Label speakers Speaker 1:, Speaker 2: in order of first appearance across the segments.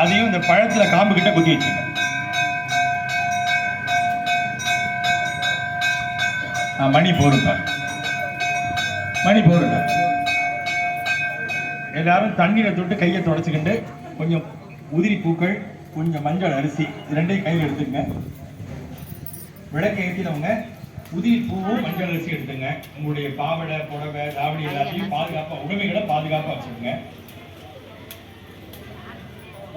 Speaker 1: அதையும் இந்த பழத்துல காம்பு கிட்ட குத்தி வச்சுங்க மணி போருங்க மணி போருங்க எல்லாரும் தண்ணீரை தொட்டு கையை தொடச்சிக்கிண்டு கொஞ்சம் உதிரி பூக்கள் கொஞ்சம் மஞ்சள் அரிசி ரெண்டையும் கையில் எடுத்துங்க விளக்கு ஏற்றினவங்க உதிரி பூவும் மஞ்சள் அரிசி எடுத்துங்க உங்களுடைய பாவடை புடவை தாவணி எல்லாத்தையும் பாதுகாப்பாக உடமைகளை பாதுகாப்பாக வச்சுக்கோங்க.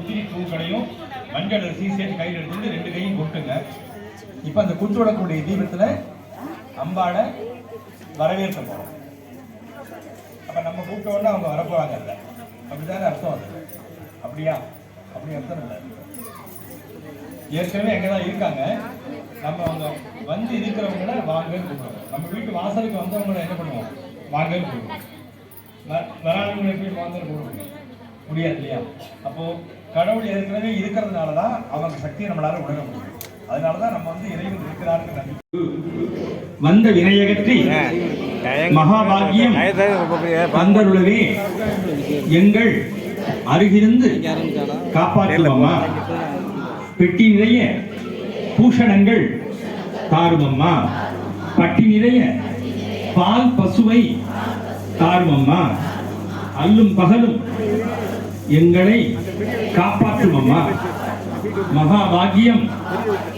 Speaker 1: உதிரி பூக்களையும் மஞ்சள் அரிசியும் சேர்த்து கையில் எடுத்துட்டு ரெண்டு கையும் கொட்டுங்க. இப்போ அந்த குத்து விடக்கூடிய தீபத்தில் அம்பாட வரவேற்க போகிறோம் அப்போ நம்ம கூப்பிட்ட அவங்க வரப்போறாங்க இல்லை. அப்படிதானே அர்த்தம் அது? அப்படியா? அப்படி அர்த்தம் இல்லை. ஏற்கனவே எங்கே தான் இருக்காங்க. நம்ம அவங்க வந்து இருக்கிறவங்கள வாங்கன்னு கூப்பிடுவோம் நம்ம வீட்டு வாசலுக்கு வந்தவங்கள என்ன பண்ணுவோம்? வாங்கன்னு கூப்பிடுவோம். வ- வராதவங்களை எப்படி வாங்கன்னு கூப்பிடுவோம் முடியாது இல்லையா? அப்போது கடவுள் ஏற்கனவே இருக்கிறதுனால தான் அவங்க சக்தியை நம்மளால உணர முடியும். அதனால தான் நம்ம வந்து இறைவன் இருக்கிறாருன்னு வந்த வினையகற்றி மகாபாகியம் வந்தருளவே எங்கள் அருகிருந்து காப்பாற்றுவம்மா பெட்டி நிறைய பூஷணங்கள் தாருமம்மா? பட்டி நிறைய பால் பசுவை தாருமம்மா? அல்லும் பகலும் எங்களை காப்பாற்றுமம்மா. மகாபாகியம்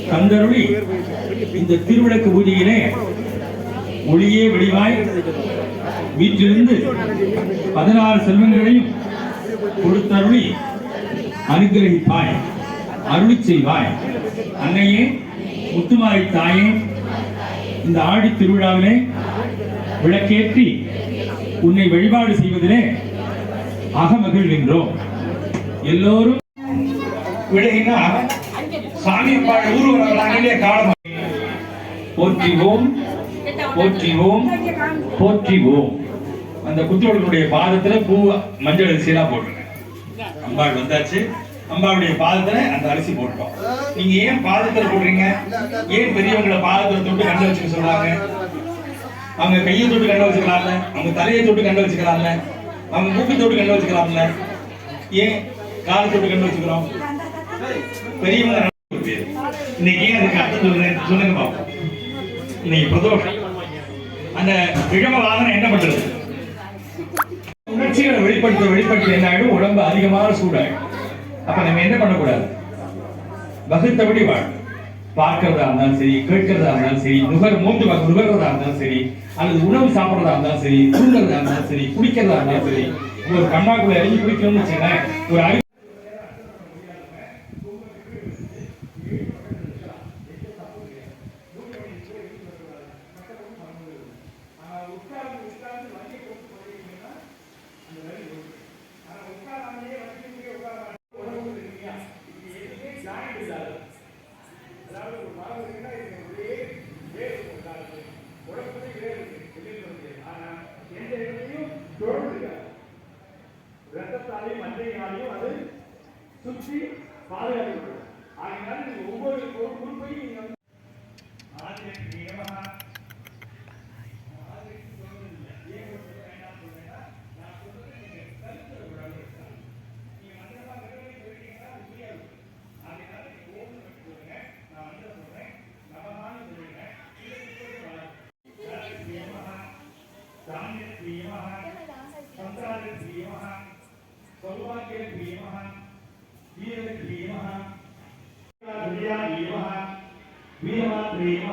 Speaker 1: தந்தருளி இந்த திருவிளக்கு பூஜையிலே ஒளியே வெடிவாய் வீட்டிலிருந்து பதினாறு செல்வங்களையும் கொடுத்தருளி அனுகிரகிப்பாய் அருளி செய்வாய். அன்னையே முத்துமாரி தாயே இந்த ஆடி திருவிழாவிலே விளக்கேற்றி உன்னை வழிபாடு செய்வதிலே அகமகிழ்கின்றோம். எல்லோரும் விடையினா சாமி அம்பாள் காலம் போற்றிவோம் போற்றிவோம் போற்றிவோம். அந்த குத்தியோடைய பாதத்துல பூ மஞ்சள் அரிசியெல்லாம் போட்டுருங்க. அம்பாள் வந்தாச்சு. அம்பாளுடைய பாதத்துல அந்த அரிசி போட்டோம். நீங்க ஏன் பாதத்துல போடுறீங்க? ஏன் பெரியவங்களை பாதத்துல தொட்டு கண்ட வச்சுக்க சொல்றாங்க? அவங்க கையை தொட்டு கண்ட வச்சுக்கலாம்ல? அவங்க தலையை தொட்டு கண்ட வச்சுக்கலாம்ல? அவங்க மூக்கை தொட்டு கண்ட வச்சுக்கலாம்ல? ஏன் காலை தொட்டு கண்டு வச்சுக்கிறோம். பெரியவங்க இன்னைக்கு ஏன் அதுக்கு அர்த்தம் சொல்றேன்? சொல்லுங்க பாப்போம். இன்னைக்கு பிரதோஷம். அந்த இழம வாதனை என்ன பண்றது? உணர்ச்சிகளை வெளிப்படுத்த வெளிப்படுத்த என்ன ஆகிடும் உடம்பு அதிகமான சூடாயிடும். அப்ப நம்ம என்ன பண்ணக்கூடாது? வகுத்தபடி வாழ் பார்க்கறதா இருந்தாலும் சரி கேட்கறதா இருந்தாலும் சரி நுகர் மூன்று வகை நுகர்றதா இருந்தாலும் சரி அல்லது உணவு சாப்பிடுறதா இருந்தாலும் சரி தூங்குறதா இருந்தாலும் சரி குடிக்கிறதா இருந்தாலும் சரி ஒரு கண்ணாக்குள்ள இறங்கி குடிக்கணும்னு வச்சுக்கோங்களேன் ஒரு அறிவு ధాన్య ప్రియమ సంతాన ప్రియమ సౌభాగ్య ప్రియమ వీర ప్రియమ ప్రియమ వీర ప్రియమ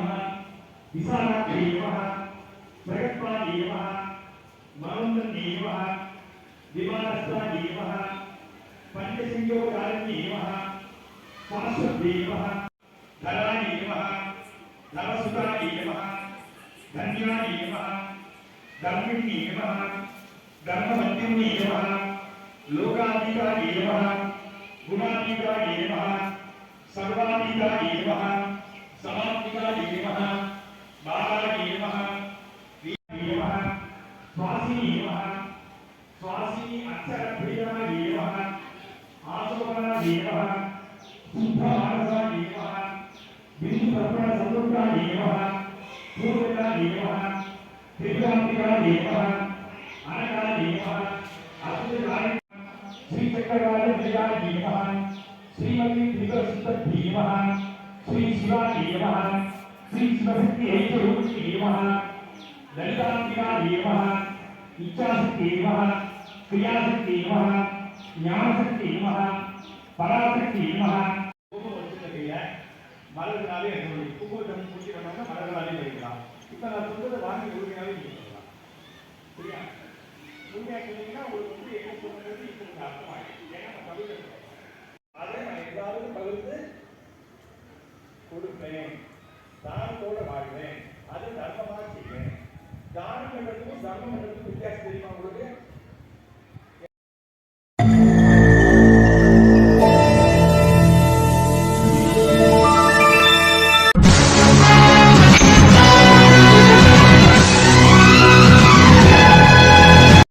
Speaker 1: విశాల ప్రియమ జగత్వా నియమ మనంద నియమ విమానస్థ నియమ పంచసంయోగాల నియమ శాశ్వత నియమ ధరా నియమ ధరసుత నియమ ధన్యా నియమ ధర్మిణి ఏమ ధర్మవంతిని ఏమ లోకాధికా ఏమ గుణాధికా ఏమ సర్వాధికా ఏమ సమాధికా ఏమ బాలా ఏమ ఏమ స్వాసి ఏమ స్వాసి అక్షర ప్రియ ఆశోపన ఏమ శుద్ధ మానస ఏమ సంతృప్త ఏమ పూర్వత ఏమ சிவசக்தி ஐஸ்வரூபி நமஹ லலிதாம்பிகா நமஹ இச்சாசக்தி நமஹ கிரியாசக்தி நமஹ ஞானசக்தி நமஹ பராசக்தி நமஹ மலர்களாலே குங்குமம் குடிக்கிறவங்க மலர்களாலே வைக்கலாம் இப்போ நான் உண்மையாக உங்களுக்கு வந்து என்ன சொல்றது இப்போ உங்களுக்கு அர்த்தமாயிடும். ஏன்னா நான் அதை நான் எல்லாரும் பகிர்ந்து கொடுப்பேன். தானத்தோட வாழ்வேன். அதை தர்மமாக செய்வேன். தானம் தர்மம் வித்தியாசம் தெரியுமா உங்களுக்கு?